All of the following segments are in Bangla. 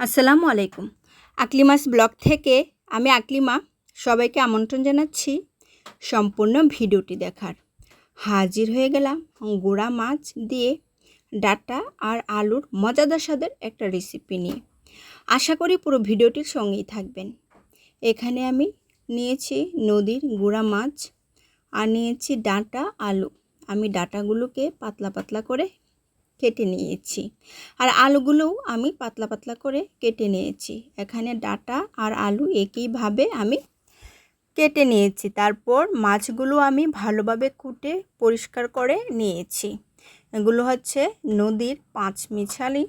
আসসালামু আলাইকুম। আকলিমাস ব্লগ থেকে আমি আকলিমা, সবাইকে আমন্ত্রণ জানাচ্ছি সম্পূর্ণ ভিডিওটি দেখার। হাজির হয়ে গেলাম গোড়া মাছ দিয়ে ডাটা আর আলুর মজাদার স্বাদের একটা রেসিপি নিয়ে। আশা করি পুরো ভিডিওটির সঙ্গেই থাকবেন। এখানে আমি নিয়েছি নদীর গুঁড়া মাছ আর নিয়েছি ডাঁটা, আলু। আমি ডাটাগুলোকে পাতলা পাতলা করে কেটে নিয়েছি। আর আলুগুলোও আমি পাতলা পাতলা করে কেটে নিয়েছি। এখানে ডাটা আর আলু একইভাবে আমি কেটে নিয়েছি। তারপর মাছগুলো আমি ভালোভাবে কুটে পরিষ্কার করে নিয়েছি। এগুলো হচ্ছে নদীর পাঁচ মিছালি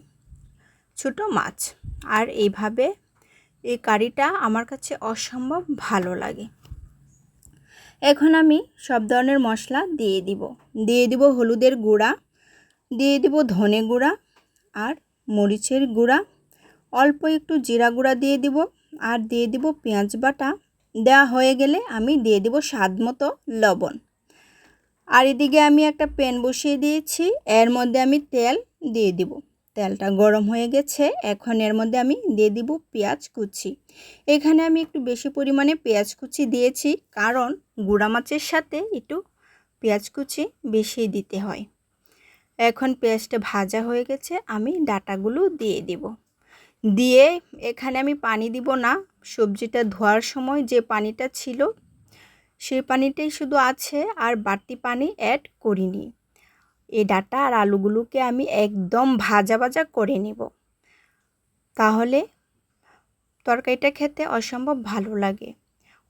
ছোটো মাছ। আর এইভাবে এই কারিটা আমার কাছে অসম্ভব ভালো লাগে। এখন আমি সব ধরনের মশলা দিয়ে দিব। দিয়ে দিব হলুদের গুঁড়া দিয়ে দিব ধনে গুঁড়া আর মরিচের গুঁড়া। অল্প একটু জিরা গুঁড়া দিয়ে দিব আর দিয়ে দিব পেঁয়াজ বাটা। দেওয়া হয়ে গেলে আমি দিয়ে দিব স্বাদ মতো লবণ। আর এদিকে আমি একটা প্যান বসিয়ে দিয়েছি, এর মধ্যে আমি তেল দিয়ে দিব। তেলটা গরম হয়ে গেছে, এখন এর মধ্যে আমি দিয়ে দিব পেঁয়াজ কুচি। এখানে আমি একটু বেশি পরিমাণে পেঁয়াজ কুচি দিয়েছি, কারণ গুঁড়া মাছের সাথে একটু পেঁয়াজ কুচি বেশি দিতে হয়। এখন পেঁয়াজটা ভাজা হয়ে গেছে, আমি ডাটাগুলো দিয়ে দিব। দিয়ে এখানে আমি পানি দিব না, সবজিটা ধোয়ার সময় যে পানিটা ছিল, সেই পানিটাই শুধু আছে আর বাড়তি পানি অ্যাড করিনি। এই ডাটা আর আলুগুলোকে আমি একদম ভাজা ভাজা করে নিব। তাহলে তরকারিটা খেতে অসম্ভব ভালো লাগে।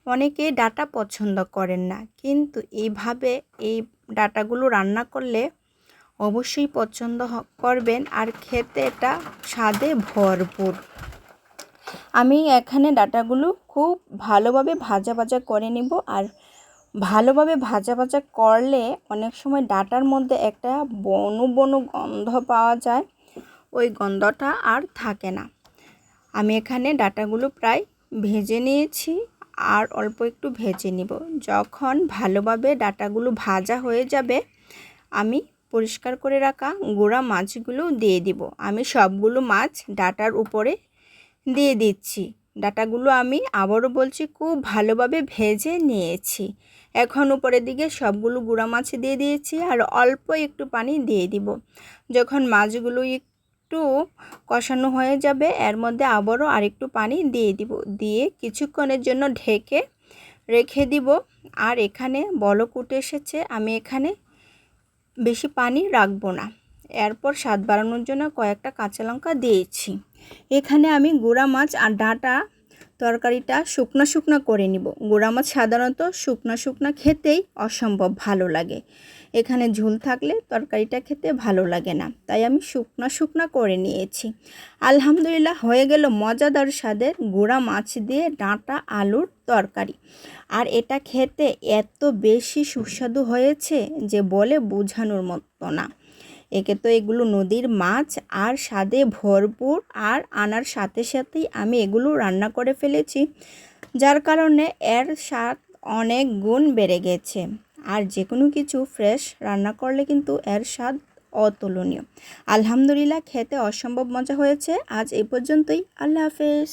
অনেকে ডাটা পছন্দ করেন না, কিন্তু এইভাবে এই ডাটাগুলো রান্না করলে অবশ্যই পছন্দ করবেন আর খেতে এটা স্বাদে ভরপুর। আমি এখানে ডাটাগুলো খুব ভালোভাবে ভাজা ভাজা করে নিব আর ভালোভাবে ভাজা ভাজা করলে অনেক সময় ডাটার মধ্যে একটা বনু বনু গন্ধ পাওয়া যায়, ওই গন্ধটা আর থাকে না। আমি এখানে ডাটাগুলো প্রায় ভেজে নিয়েছি আর অল্প একটু ভেজে নিব। যখন ভালোভাবে ডাটাগুলো ভাজা হয়ে যাবে, আমি পরিষ্কার করে রাখা গোড়া মাছগুলো দিয়ে দিব। আমি সবগুলো মাছ ডাটার উপরে দিয়ে দিচ্ছি। ডাটাগুলো আমি আবারও বলছি, খুব ভালোভাবে ভেজে নিয়েছি। এখন উপরের দিকে সবগুলো গুঁড়া মাছ দিয়ে দিয়েছি আর অল্প একটু পানি দিয়ে দিব। যখন মাছগুলো একটু কষানো হয়ে যাবে, এর মধ্যে আবারও আরেকটু পানি দিয়ে দিব। দিয়ে কিছুক্ষণের জন্য ঢেকে রেখে দিব। আর এখানে বলক উঠে এসেছে। আমি এখানে বেশি পানি রাখব না। এরপর স্বাদ বাড়ানোর জন্য কয়েকটা কাঁচা লঙ্কা দিয়েছি। এখানে আমি গুঁড়া মাছ আর ডাঁটা তরকারিটা শুকনো শুকনো করে নিব। গোড়া মাছ সাধারণত শুকনো শুকনো খেতেই অসম্ভব ভালো লাগে। এখানে ঝুল থাকলে তরকারিটা খেতে ভালো লাগে না, তাই আমি শুকনো শুকনো করে নিয়েছি। আলহামদুলিল্লাহ হয়ে গেল মজাদার স্বাদের গোড়া মাছ দিয়ে ডাঁটা আলুর তরকারি। আর এটা খেতে এত বেশি সুস্বাদু হয়েছে যে বলে বোঝানোর মতো না। একে তো এগুলো নদীর মাছ আর স্বাদে ভরপুর আর আনার সাথে সাথেই আমি এগুলো রান্না করে ফেলেছি, যার কারণে এর স্বাদ অনেক গুণ বেড়ে গেছে। আর যে কোনো কিছু ফ্রেশ রান্না করলে কিন্তু এর স্বাদ অতুলনীয়। আলহামদুলিল্লাহ, খেতে অসম্ভব মজা হয়েছে। আজ এই পর্যন্তই। আল্লাহ হাফেজ।